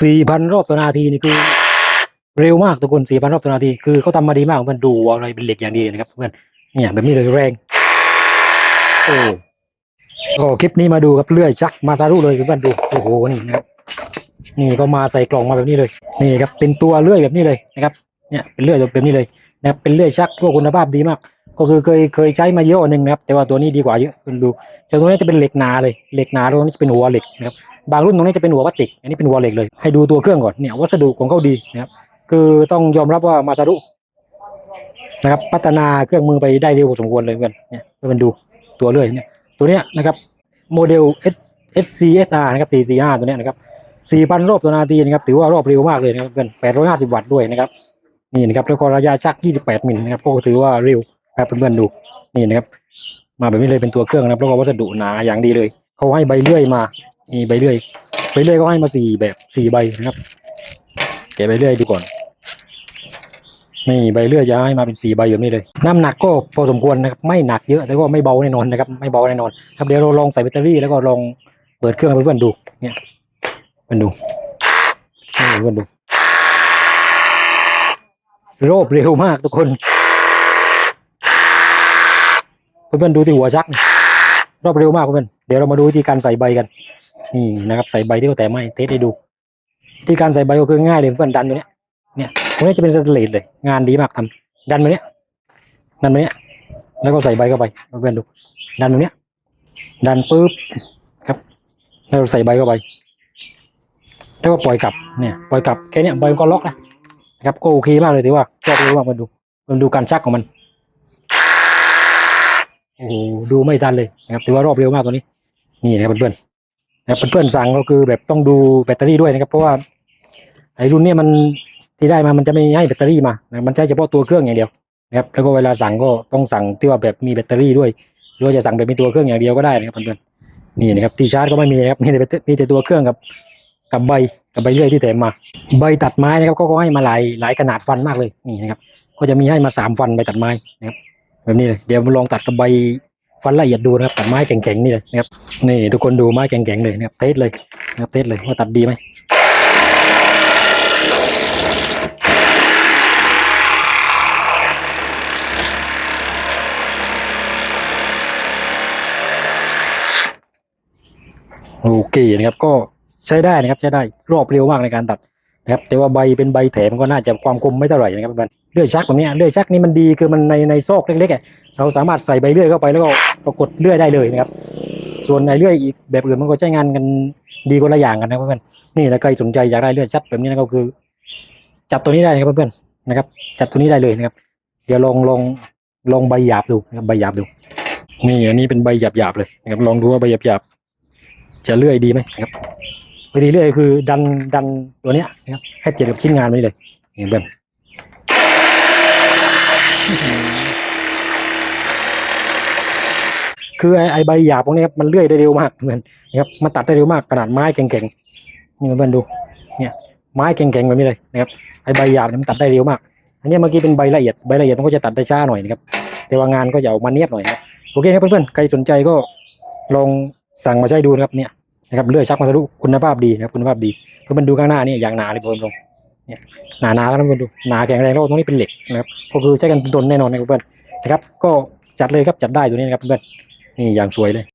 สี่พันรอบต่อนาทีนี่คือ เร็วมากทุกคนสี่พันรอบต่อนาที คือเขาทำมาดีมากเพื่อนดูอะไรเป็นเหล็กอย่างดีนะครับเพื่อนเนี่ยแบบนี้เลยแรงโอ้โอ้คลิปนี้มาดูครับเลื่อยชักมาซารุเลยเพื่อนดูโอ้โหนี่นะครับนี่ก็มาใส่กล่องมาแบบนี้เลยนี่ครับเป็นตัวเลื่อยแบบนี้เลยนะครับเนี่ยเป็นเลื่อยแบบนี้เลยนะครับเป็นเลื่อยชักพวกคุณภาพดีมาก ก็คือเคยเคยใช้มาเยอะหนึ่งนะครับ แต่ว่าตัวนี้ดีกว่าเยอะคุณดูแต่ตัวนี้จะเป็นเหล็กหนาเลยเหล็กหนาตรงนี้จะเป็นหัวเหล็กนะครับ บางรุ่นตรงนี้จะเป็นหัวพลาสติก อันนี้เป็นหัวเหล็กเลย ให้ดูตัวเครื่องก่อน เนี่ยวัสดุของเขาดีนะครับ คือต้องยอมรับว่ามาซารุนะครับพัฒนาเครื่องมือไปได้เร็วพอสมควรเลยเพื่อนเนี่ยเพื่อนดูตัวเลื่อยเนี่ยตัวเนี้ยนะครับโมเดล S S C S R นะครับ 445 ตัวเนี้ยนะครับ 4,000 รอบต่อนาทีนะครับถือว่ารอบเร็วมากเลยนะครับเพื่อน850 วัตต์ด้วยนะครับนี่นะครับแล้วก็ระยะชัก 28 มิลนะครับก็ถือว่าเร็วนะครับเพื่อนๆดูนี่นะครับมาแบบนี้เลยเป็นตัวเครื่องนะครับแล้วก็วัสดุหนาอย่างดีเลยเขาให้ใบเลื่อยมา นี่ใบเลื่อยใบเลื่อยก็ให้มาสี่แบบสี่ใบนะครับ แกะใบเลื่อยดูก่อนนี่ใบเลื่อยจะให้มาเป็นสี่ใบแบบนี้เลย น้ำหนักก็พอสมควรนะครับไม่หนักเยอะแต่ก็ไม่เบาแน่นอนนะครับไม่เบาแน่นอนครับเดี๋ยวเราลองใส่แบตเตอรี่แล้วก็ลองเปิดเครื่องให้เพื่อนๆดูเนี่ยเพื่อนดูเพื่อนดูรอบเร็วมากทุกคนเพื่อนๆดูที่หัวชักรอบเร็วมากเพื่อนเดี๋ยวเรามาดูวิธีการใส่ใบกัน นี่นะครับใส่ใบที่เขาแต่ไม่เทสให้ดูวิธีการใส่ใบก็คือง่ายเลยเพื่อนดันตัวเนี้ยเนี่ยตรงนี้จะเป็นสแตนเลสเลย งานดีมากทำดันมาเนี้ยดันมาเนี้ยแล้วก็ใส่ใบเข้าไปเพื่อนดู ดันตรงเนี้ยดันปุ๊บครับ แล้วใส่ใบเข้าไปแล้วก็ปล่อยกลับเนี่ยปล่อยกลับแค่เนี้ยใบมันก็ล็อกแล้วนะครับก็โอเคมากเลยถือว่าชอบเลยมากมาดูมาดูการชักของมันโอ้โหดูไม่ทันเลยนะครับถือว่ารอบเร็วมากตัวนี้ นี่นะครับเพื่อนๆ นะครับเพื่อนๆสั่งก็คือแบบต้องดูแบตเตอรี่ด้วยนะครับ เพราะว่าไอ้รุ่นเนี้ยมันที่ได้มามันจะไม่ให้แบตเตอรี่มานะมันใช้เฉพาะตัวเครื่องอย่างเดียวนะครับแล้วก็เวลาสั่งก็ต้องสั่งที่ว่าแบบมีแบตเตอรี่ด้วยหรือว่าจะสั่งแบบมีตัวเครื่องอย่างเดียวก็ได้นะครับเพื่อนๆนี่นะครับที่ชาร์จก็ไม่มีนะครับมีแต่มีแต่ตัวเครื่องกับกับใบกับใบเลื่อยที่แถมมา ใบตัดไม้นะครับก็ก็ให้มาหลายหลายขนาดฟันมากเลยนี่นะครับก็จะมีให้มาสามฟันใบตัดไม้นะครับแบบนี้เลยเดี๋ยวมาลองตัดกับใบ ฟันละเอียดดูนะครับตัดไม้แข็งๆนี่เลยนะครับนี่ทุกคนดูไม้แข็งๆเลยนะครับเทสเลยนะครับเทสเลยว่าตัดดีไหมโอเคนะครับก็ใช้ได้นะครับใช้ได้รอบเร็วมากในการตัดนะครับแต่ว่าใบเป็นใบแถมก็น่าจะความคมไม่เท่าไหร่นะครับมันเลื่อยชักแบบนี้เลื่อยชักนี่มันดีคือมันในในซอกเล็กๆเราสามารถใส่ใบเลื่อยเข้าไปแล้วก็ เรากดเลื่อยได้เลยนะครับ ส่วนในเลื่อยอีกแบบอื่นมันก็ใช้งานกันดีคนละอย่างกันนะเพื่อนๆนี่ถ้าใครสนใจอยากได้เลื่อยชัดแบบนี้นะครับคือ จัดตัวนี้ได้นะครับเพื่อนๆนะครับ จัดตัวนี้ได้เลยนะครับ เดี๋ยวลองลองลองใบหยาบดูนะครับใบหยาบดู นี่อันนี้เป็นใบหยาบหยาบๆเลยนะครับลองดูว่าใบหยาบหยาบๆจะเลื่อยดีไหมนะครับวิธีเลื่อยคือดันดันตัวเนี้ยนะครับให้ติดกับชิ้นงานนี้เลยนี่เพื่อน คือไอ้ใบหยาบพวกนี้ครับมันเลื่อยได้เร็วมากเหมือนนะครับมันตัดได้เร็วมากขนาดไม้แข็งๆนี่เพื่อนดูเนี่ยไม้แข็งๆแบบนี้เลยนะครับไอ้ใบหยาบเนี่ยมันตัดได้เร็วมาก อันนี้เมื่อกี้เป็นใบละเอียดใบละเอียดมันก็จะตัดได้ช้าหน่อยนะครับแต่ว่างานก็จะออกมาเนียบหน่อยนะครับโอเคครับเพื่อนๆใครสนใจก็ลองสั่งมาใช้ดูนะครับเนี่ยนะครับเลื่อยชักมาทะลุคุณภาพดีนะครับคุณภาพดีเพื่อนๆดูข้างหน้านี่อย่างหนาเลยเพื่อนๆลงเนี่ยหนาๆแล้วเพื่อนๆดูหนาแข็งแรงแล้วตรงนี้เป็นเหล็กนะครับก็คือใช้กันทนแน่นอนนะครับเพื่อนๆนะครับก็จัดเลยครับจัดได้ตัวนี้นะครับเพื่อนๆ นี่อย่างสวยเลย